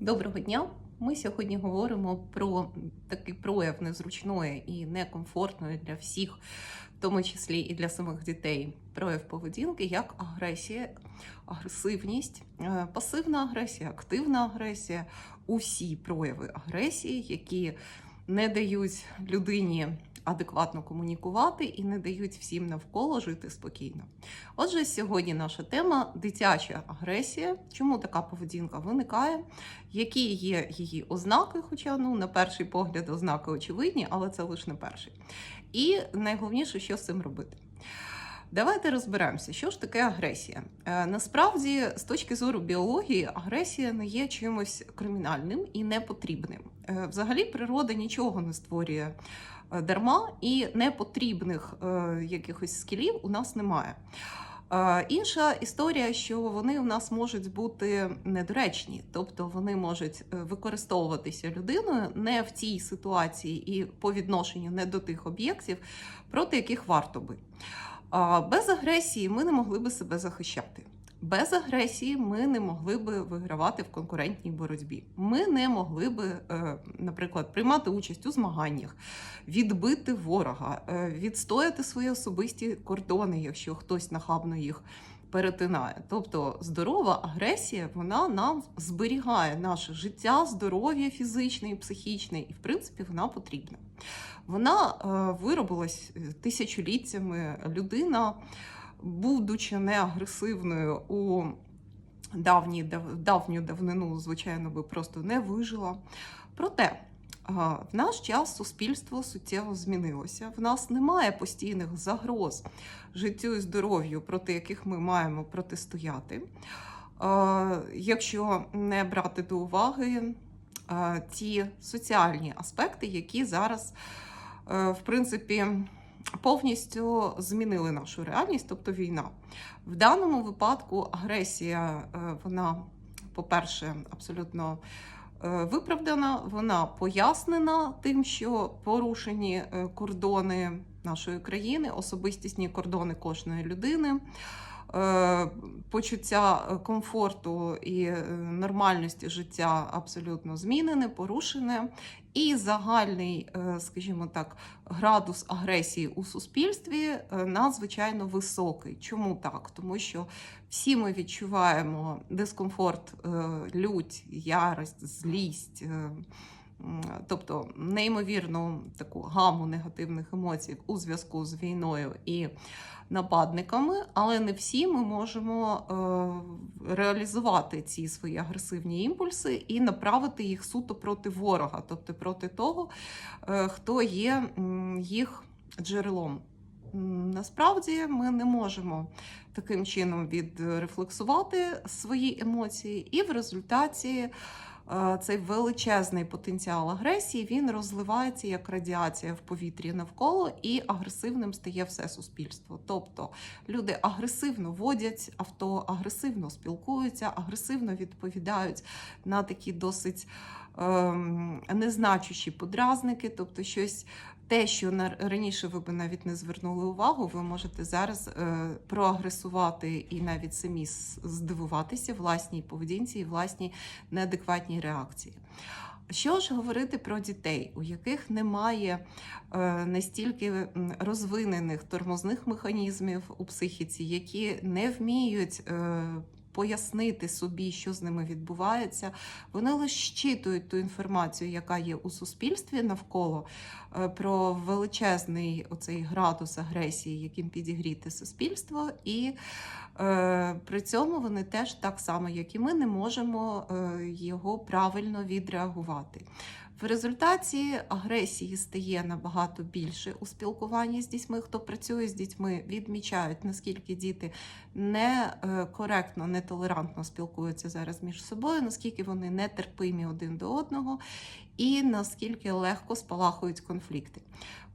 Доброго дня! Ми сьогодні говоримо про такий прояв незручної і некомфортної для всіх, в тому числі і для самих дітей, прояв поведінки, як агресія, агресивність, е, пасивна агресія, активна агресія, усі прояви агресії, які не дають людині адекватно комунікувати і не дають всім навколо жити спокійно. Отже, сьогодні наша тема дитяча агресія. Чому така поведінка виникає? Які є її ознаки? Хоча ну на перший погляд ознаки очевидні, але це лише не перший. І найголовніше, що з цим робити. Давайте розберемося, що ж таке агресія. Е, насправді, з точки зору біології, агресія не є чимось кримінальним і непотрібним. Е, взагалі, природа нічого не створює дарма, і непотрібних е, якихось скілів у нас немає. Е, Інша історія, що вони в нас можуть бути недоречні, тобто вони можуть е, використовуватися людиною не в цій ситуації і по відношенню не до тих об'єктів, проти яких варто би. Без агресії ми не могли би себе захищати. Без агресії ми не могли би вигравати в конкурентній боротьбі. Ми не могли би, е, наприклад, приймати участь у змаганнях, відбити ворога, е, відстояти свої особисті кордони, якщо хтось нахабно їх перетинає. Тобто здорова агресія вона нам зберігає наше життя, здоров'я фізичне і психічне, і в принципі вона потрібна. Вона е, виробилась тисячоліттями. Людина, будучи неагресивною у давні, дав, давню давнину, звичайно, би просто не вижила. Проте е, в наш час суспільство суттєво змінилося. В нас немає постійних загроз життю і здоров'ю, проти яких ми маємо протистояти. Е, Якщо не брати до уваги е, ті соціальні аспекти, які зараз, в принципі, повністю змінили нашу реальність, тобто війна. В даному випадку агресія, е, вона, по-перше, абсолютно е, виправдана, вона пояснена тим, що порушені е, кордони нашої країни, особистісні кордони кожної людини. Почуття комфорту і нормальності життя абсолютно змінене, порушене, і загальний, е, скажімо так, градус агресії у суспільстві е, надзвичайно високий. Чому так? Тому що всі ми відчуваємо дискомфорт, е, лють, ярость, злість. Тобто неймовірну таку гаму негативних емоцій у зв'язку з війною і нападниками, але не всі ми можемо е, реалізувати ці свої агресивні імпульси і направити їх суто проти ворога, тобто проти того, е, хто є їх джерелом. Насправді ми не можемо таким чином відрефлексувати свої емоції, і в результаті цей величезний потенціал агресії він розливається як радіація в повітрі навколо, і агресивним стає все суспільство. Тобто люди агресивно водять авто, агресивно спілкуються, агресивно відповідають на такі досить ем, незначущі подразники, тобто щось. Те, що на- раніше ви б навіть не звернули увагу, ви можете зараз е, проагресувати і навіть самі здивуватися власній поведінці і власній неадекватній реакції. Що ж говорити про дітей, у яких немає е, настільки розвинених тормозних механізмів у психіці, які не вміють е, пояснити собі, що з ними відбувається, вони лише щитують ту інформацію, яка є у суспільстві навколо, е, про величезний оцей градус агресії, яким підігріти суспільство, і е, при цьому вони теж так само, як і ми, не можемо е, його правильно відреагувати. В результаті агресії стає набагато більше у спілкуванні з дітьми. Хто працює з дітьми, відмічають, наскільки діти некоректно, нетолерантно спілкуються зараз між собою, наскільки вони нетерпимі один до одного, і наскільки легко спалахують конфлікти.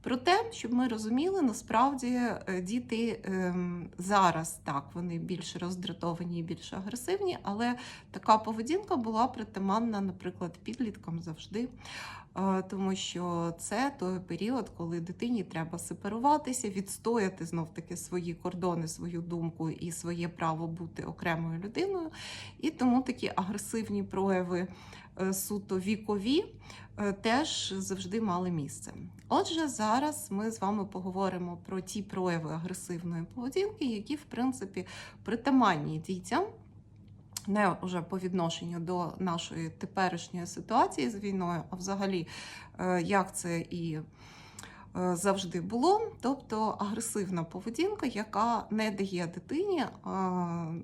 Проте, щоб ми розуміли, насправді е, діти ем, зараз так вони більш роздратовані і більш агресивні, але така поведінка була притаманна, наприклад, підліткам завжди. Тому що це той період, коли дитині треба сепаруватися, відстояти знов таки свої кордони, свою думку і своє право бути окремою людиною. І тому такі агресивні прояви е, суто вікові е, теж завжди мали місце. Отже, зараз ми з вами поговоримо про ті прояви агресивної поведінки, які, в принципі, притаманні дітям. Не вже по відношенню до нашої теперішньої ситуації з війною, а взагалі, е, як це і е, завжди було. Тобто агресивна поведінка, яка не дає дитині е,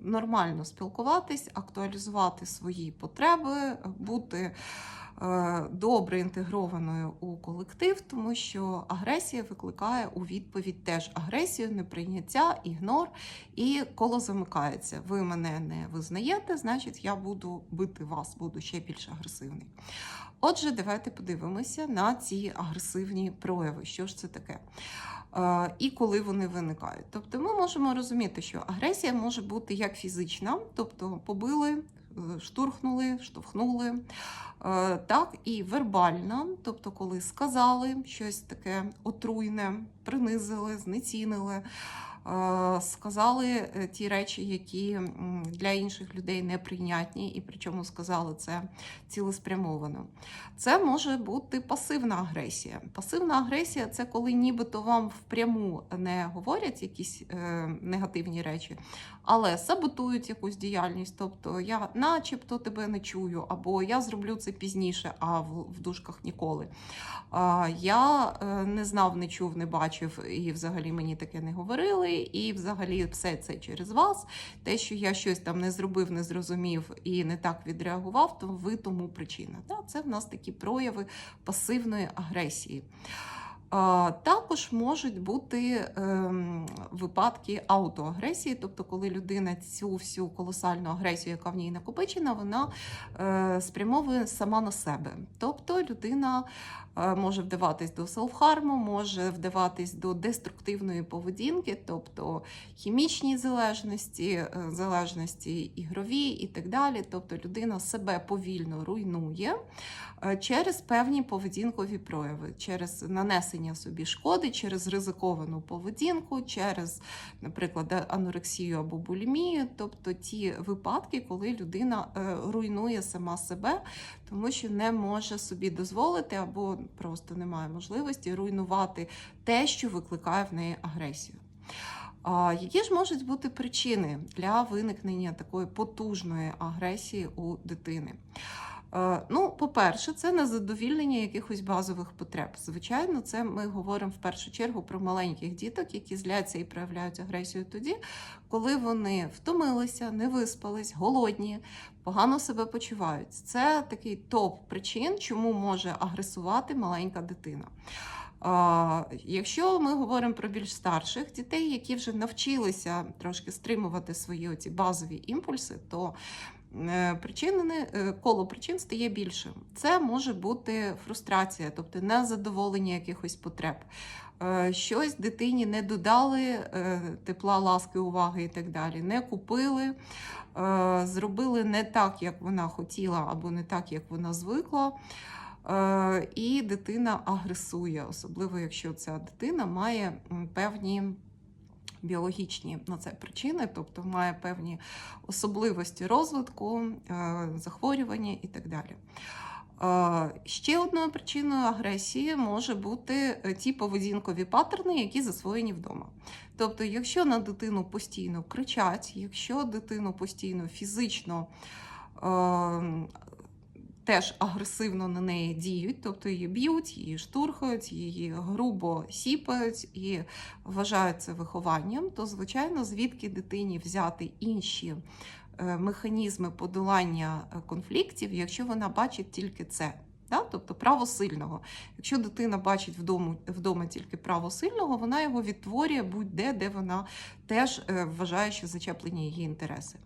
нормально спілкуватись, актуалізувати свої потреби, бути добре інтегрованою у колектив, тому що агресія викликає у відповідь теж агресію, неприйняття, ігнор, і коло замикається. Ви мене не визнаєте, значить, я буду бити вас, буду ще більш агресивний. Отже, давайте подивимося на ці агресивні прояви. Що ж це таке? Е, І коли вони виникають. Тобто ми можемо розуміти, що агресія може бути як фізична, тобто побили, е, штурхнули, штовхнули, е, так і вербально, тобто коли сказали щось таке отруйне, принизили, знецінили. Е, Сказали е, ті речі, які для інших людей неприйнятні, і причому сказали це цілеспрямовано. Це може бути пасивна агресія. Пасивна агресія це коли нібито вам впряму не говорять якісь е, негативні речі, але саботують якусь діяльність. Тобто я начебто тебе не чую, або я зроблю це пізніше, а в, дужках ніколи. Я не знав, не чув, не бачив, і взагалі мені таке не говорили. І взагалі все це через вас. Те, що я щось там не зробив, не зрозумів і не так відреагував, то ви тому причина. Це в нас такі прояви пасивної агресії. Також можуть бути ем, випадки аутоагресії, тобто, коли людина цю всю колосальну агресію, яка в ній накопичена, вона е, спрямовує сама на себе. Тобто людина е, може вдаватись до селфхарму, може вдаватись до деструктивної поведінки, тобто хімічні залежності, е, залежності ігрові і так далі. Тобто людина себе повільно руйнує через певні поведінкові прояви, через нанесення собі шкоди, через ризиковану поведінку, через, наприклад, анорексію або булімію, тобто ті випадки, коли людина е, руйнує сама себе, тому що не може собі дозволити або просто не має можливості руйнувати те, що викликає в неї агресію. Які ж можуть бути причини для виникнення такої потужної агресії у дитини? Е, Ну, по-перше, це незадовільнення якихось базових потреб. Звичайно, це ми говоримо в першу чергу про маленьких діток, які зляться і проявляють агресію тоді, коли вони втомилися, не виспались, голодні, погано себе почувають. Це такий топ причин, чому може агресувати маленька дитина. Якщо ми говоримо про більш старших дітей, які вже навчилися трошки стримувати свої оці базові імпульси, то е, причини, е, коло причин стає більшим. Це може бути фрустрація, тобто незадоволення якихось потреб. Е, Щось дитині не додали тепла, ласки, уваги і так далі, не купили, зробили не так, як вона хотіла, або не так, як вона звикла. І дитина агресує, особливо якщо ця дитина має певні біологічні на це причини, тобто має певні особливості розвитку, е, захворювання і так далі. Е, Ще одною причиною агресії може бути е, ті поведінкові паттерни, які засвоєні вдома. Тобто, якщо на дитину постійно кричать, якщо дитину постійно фізично теж агресивно на неї діють, тобто її б'ють, її штурхають, її грубо сіпають і вважають це вихованням, то звичайно, звідки дитині взяти інші е, механізми подолання е, конфліктів, якщо вона бачить тільки це. Да? Тобто право сильного. Якщо дитина бачить вдома, вдома тільки право сильного, вона його відтворює будь-де, де вона теж е, вважає, що зачеплені її інтереси.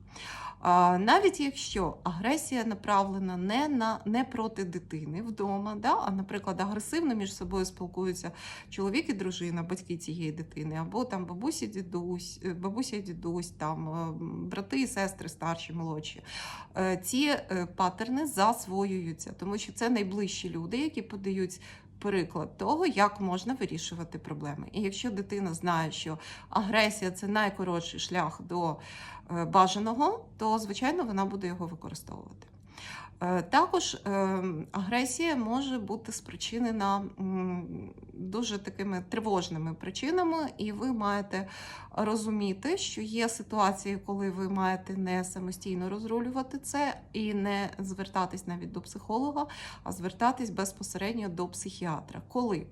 Навіть якщо агресія направлена не на не проти дитини вдома, да, а, наприклад, агресивно між собою спілкуються чоловік і дружина, батьки цієї дитини, або там бабусі, дідусь, е, бабуся, дідусь, там е, брати і сестри старші, молодші. Е, Ці паттерни засвоюються, тому що це найближчі люди, які подають. Приклад того, як можна вирішувати проблеми. І якщо дитина знає, що агресія це найкоротший шлях до е, бажаного, то звичайно вона буде його використовувати. Е, Також е, агресія може бути спричинена дуже такими тривожними причинами, і ви маєте розуміти, що є ситуації, коли ви маєте не самостійно розрулювати це і не звертатись навіть до психолога, а звертатись безпосередньо до психіатра. Коли?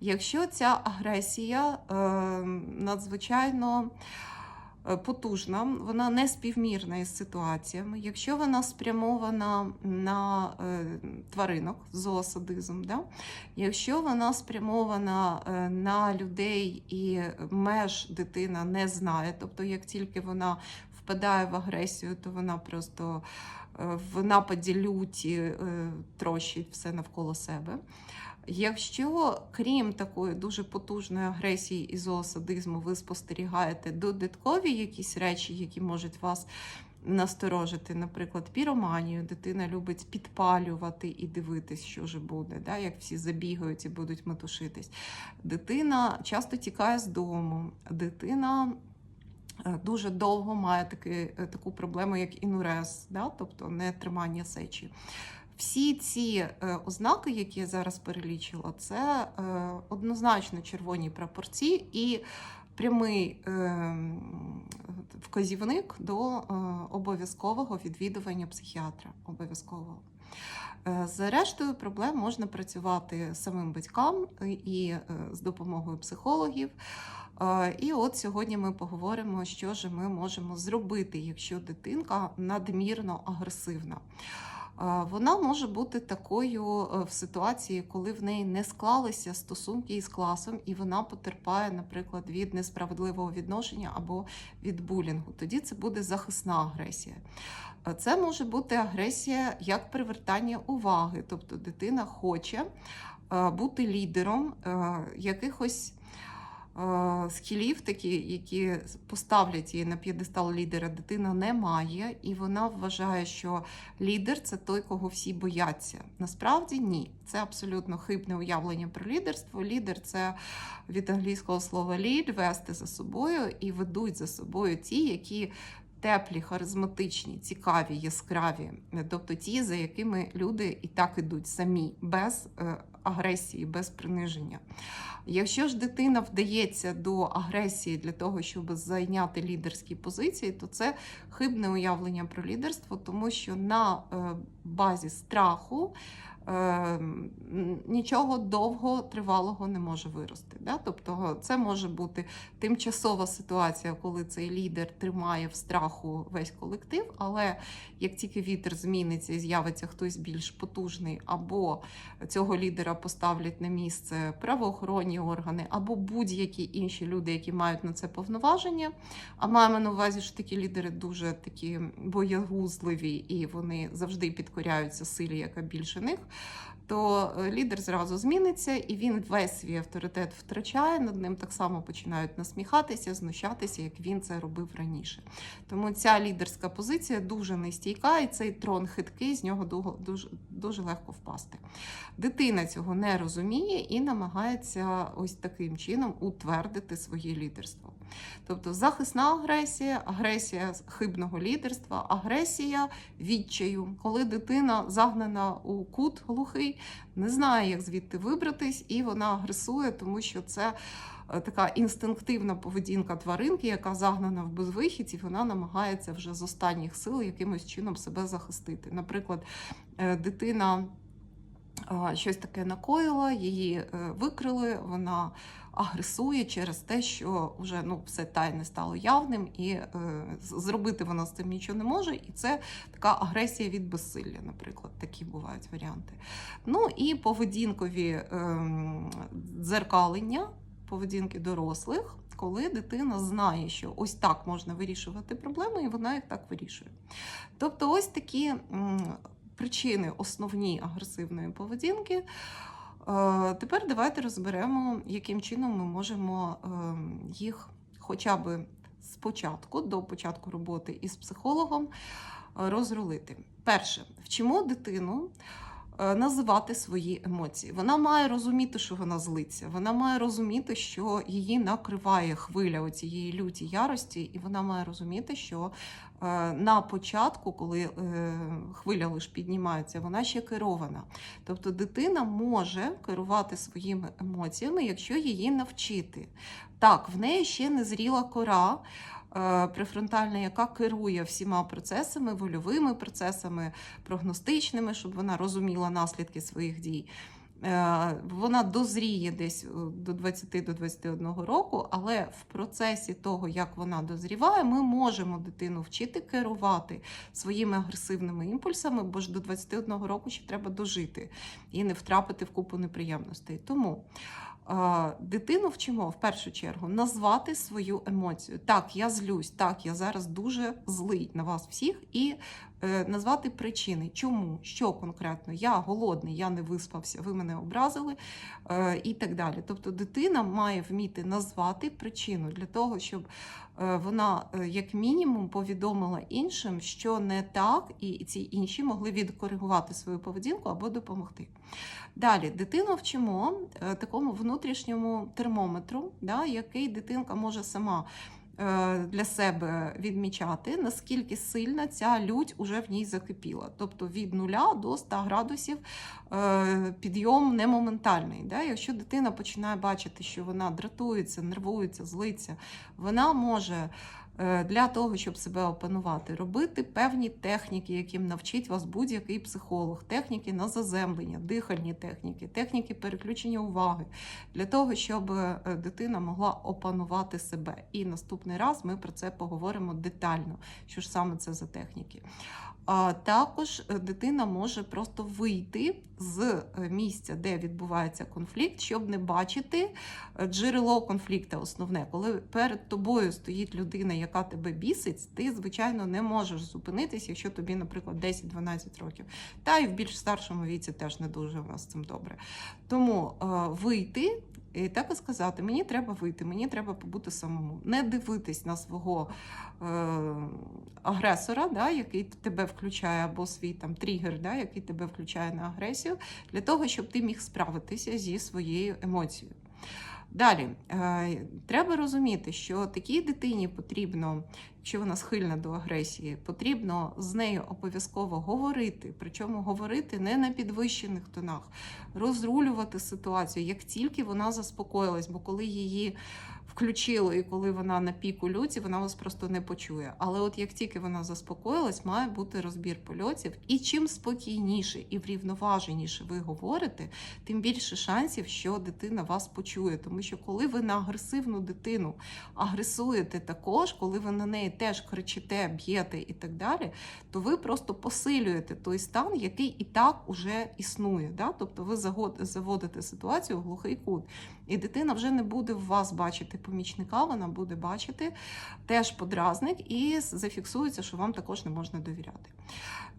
Якщо ця агресія е, надзвичайно потужна, вона не співмірна із ситуаціями. Якщо вона спрямована на е, тваринок, зоосадизм, да? якщо вона спрямована е, на людей і меж дитина не знає, тобто як тільки вона впадає в агресію, то вона просто е, в нападі люті е, трощить все навколо себе. Якщо, крім такої дуже потужної агресії і зоосадизму, ви спостерігаєте додаткові якісь речі, які можуть вас насторожити, наприклад, піроманію, дитина любить підпалювати і дивитись, що ж буде, да? як всі забігають і будуть метушитись. Дитина часто тікає з дому, дитина. е, Дуже довго має таки, е, таку проблему, як інурез, да? тобто нетримання сечі. Всі ці е, ознаки, які я зараз перелічила, це е, однозначно червоні прапорці і прямий е, вказівник до е, обов'язкового відвідування психіатра. Обов'язкового. З проблем можна працювати самим батькам і з допомогою психологів. І от сьогодні ми поговоримо, що ж ми можемо зробити, якщо дитинка надмірно агресивна. Вона може бути такою е, в ситуації, коли в неї не склалися стосунки із класом, і вона потерпає, наприклад, від несправедливого відношення або від булінгу. Тоді це буде захисна агресія. Е, Це може бути агресія як привертання уваги, тобто дитина хоче е, бути лідером якихось схилів, такі, які поставлять її на п'єдестал лідера, дитина не має, і вона вважає, що лідер це той, кого всі бояться. Насправді ні, це абсолютно хибне уявлення про лідерство. Лідер це від англійського слова lead, вести за собою і ведуть за собою ті, які. Теплі, харизматичні, цікаві, яскраві, тобто ті, за якими люди і так ідуть самі, без е, агресії, без приниження. Якщо ж дитина вдається до агресії для того, щоб зайняти лідерські позиції, то це хибне уявлення про лідерство, тому що на е, базі страху нічого довго тривалого не може вирости. Да? Тобто це може бути тимчасова ситуація, коли цей лідер тримає в страху весь колектив, але як тільки вітер зміниться і з'явиться хтось більш потужний, або цього лідера поставлять на місце правоохоронні органи, або будь-які інші люди, які мають на це повноваження. А маємо на увазі, що такі лідери дуже такі боягузливі і вони завжди підкоряються силі, яка більше них. То е, лідер зразу зміниться, і він весь свій авторитет втрачає. Над ним так само починають насміхатися, знущатися, як він це робив раніше. Тому ця лідерська позиція дуже нестійка, і цей трон хиткий, з нього дуже, дуже легко впасти. Дитина цього не розуміє і намагається ось таким чином утвердити своє лідерство. Тобто захисна агресія, агресія хибного лідерства, агресія відчаю, коли дитина загнана у кут глухий, не знає, як звідти вибратись, і вона агресує, тому що це е, така інстинктивна поведінка тваринки, яка загнана в безвихідь, і вона намагається вже з останніх сил якимось чином себе захистити. Наприклад, е, дитина щось таке накоїла, її е, викрили, вона агресує через те, що вже ну, все тайне стало явним, і е, зробити вона з цим нічого не може. І це така агресія від безсилля, наприклад, такі бувають варіанти. Ну і поведінкові ем, дзеркалення. поведінки дорослих, коли дитина знає, що ось так можна вирішувати проблеми, і вона їх так вирішує. Тобто, ось такі причини основні агресивної поведінки. Е, Тепер давайте розберемо, яким чином ми можемо ем, їх хоча б спочатку, до початку роботи із психологом, е, розрулити. Перше, вчимо дитину називати свої емоції. Вона має розуміти, що вона злиться. Вона має розуміти, що її накриває хвиля цієї люті ярості, і вона має розуміти, що е, на початку, коли е, хвиля лише піднімається, вона ще керована. Тобто дитина може керувати своїми емоціями, якщо її навчити. Так, в неї ще не зріла кора е, префронтальна, яка керує всіма процесами, вольовими процесами, прогностичними, щоб вона розуміла наслідки своїх дій. Е, Вона дозріє десь е, до 20-21 року, але в процесі того, як вона дозріває, ми можемо дитину вчити керувати своїми агресивними імпульсами, бо ж до 21 року ще треба дожити і не втрапити в купу неприємностей. Тому е, дитину вчимо в першу чергу назвати свою емоцію. Так, я злюсь, так, я зараз дуже злий на вас всіх, і назвати причини, чому, що конкретно, я голодний, я не виспався, ви мене образили е, і так далі. Тобто дитина має вміти назвати причину для того, щоб е, вона, е, як мінімум, повідомила іншим, що не так, і ці інші могли відкоригувати свою поведінку або допомогти. Далі дитину вчимо е, такому внутрішньому термометру, да, який дитинка може сама е, для себе відмічати, наскільки сильна ця лють уже в ній закипіла. Тобто від 0 до 100 градусів е, підйом не моментальний. Да? Якщо дитина починає бачити, що вона дратується, нервується, злиться, вона може. Е, Для того, щоб себе опанувати, робити певні техніки, яким навчить вас будь-який психолог, техніки на заземлення, дихальні техніки, техніки переключення уваги, для того, щоб е, дитина могла опанувати себе. І наступний раз ми про це поговоримо детально, що ж саме це за техніки. А також е, дитина може просто вийти з місця, де відбувається конфлікт, щоб не бачити джерело конфлікту основне. Коли перед тобою стоїть людина, яка тебе бісить, ти, звичайно, не можеш зупинитись, якщо тобі, наприклад, 10-12 років. Та і в більш старшому віці теж не дуже у нас цим добре. Тому е, вийти. І так і сказати, мені треба вийти, мені треба побути самому. Не дивитись на свого е, агресора, да, який тебе включає, або свій там тригер, да, який тебе включає на агресію, для того, щоб ти міг справитися зі своєю емоцією. Далі, е, треба розуміти, що такій дитині потрібно, якщо вона схильна до агресії, потрібно з нею обов'язково говорити, причому говорити не на підвищених тонах, розрулювати ситуацію, як тільки вона заспокоїлась, бо коли її включили і коли вона на піку люті, вона вас просто не почує. Але от як тільки вона заспокоїлась, має бути розбір польотів. І чим спокійніше і врівноваженіше ви говорите, тим більше шансів, що дитина вас почує. Тому що коли ви на агресивну дитину агресуєте також, коли ви на неї теж кричите, б'єте і так далі, то ви просто посилюєте той стан, який і так уже існує. Да? Тобто ви заводите ситуацію в глухий кут. І дитина вже не буде в вас бачити помічника, вона буде бачити теж подразник і зафіксується, що вам також не можна довіряти.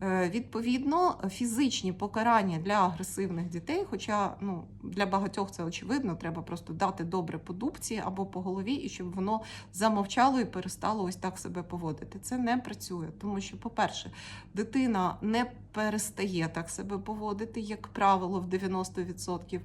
Е, Відповідно, фізичні покарання для агресивних дітей, хоча ну, для багатьох це очевидно, треба просто дати добре по дубці або по голові, і щоб воно замовчало і перестало ось так себе поводити. Це не працює, тому що, по-перше, дитина не перестає так себе поводити, як правило, в 90%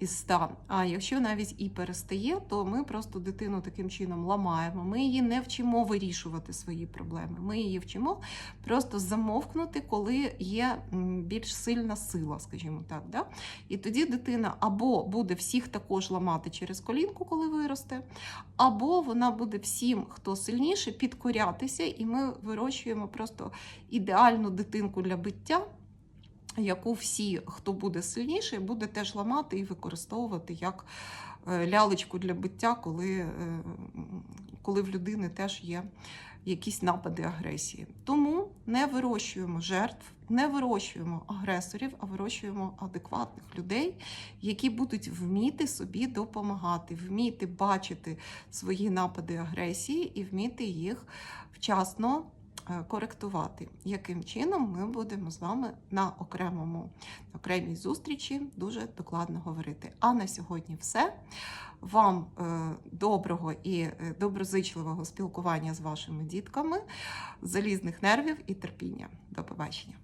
із 100. А якщо навіть і перестає, то ми просто дитину таким чином ламаємо. Ми її не вчимо вирішувати свої проблеми. Ми її вчимо просто замовкнути, коли є більш сильна сила, скажімо так. Да? І тоді дитина або буде всіх також ламати через колінку, коли виросте, або вона буде всім, хто сильніше, підкорятися, і ми вирощуємо просто ідеальну дитинку для биття яку всі, хто буде сильніший, буде теж ламати і використовувати як е, лялечку для биття, коли, е, коли в людини теж є якісь напади агресії. Тому не вирощуємо жертв, не вирощуємо агресорів, а вирощуємо адекватних людей, які будуть вміти собі допомагати, вміти бачити свої напади агресії і вміти їх вчасно коректувати. Яким чином ми будемо з вами на окремому на окремій зустрічі дуже докладно говорити. А на сьогодні все. Вам е, доброго і е, доброзичливого спілкування з вашими дітками, залізних нервів і терпіння. До побачення.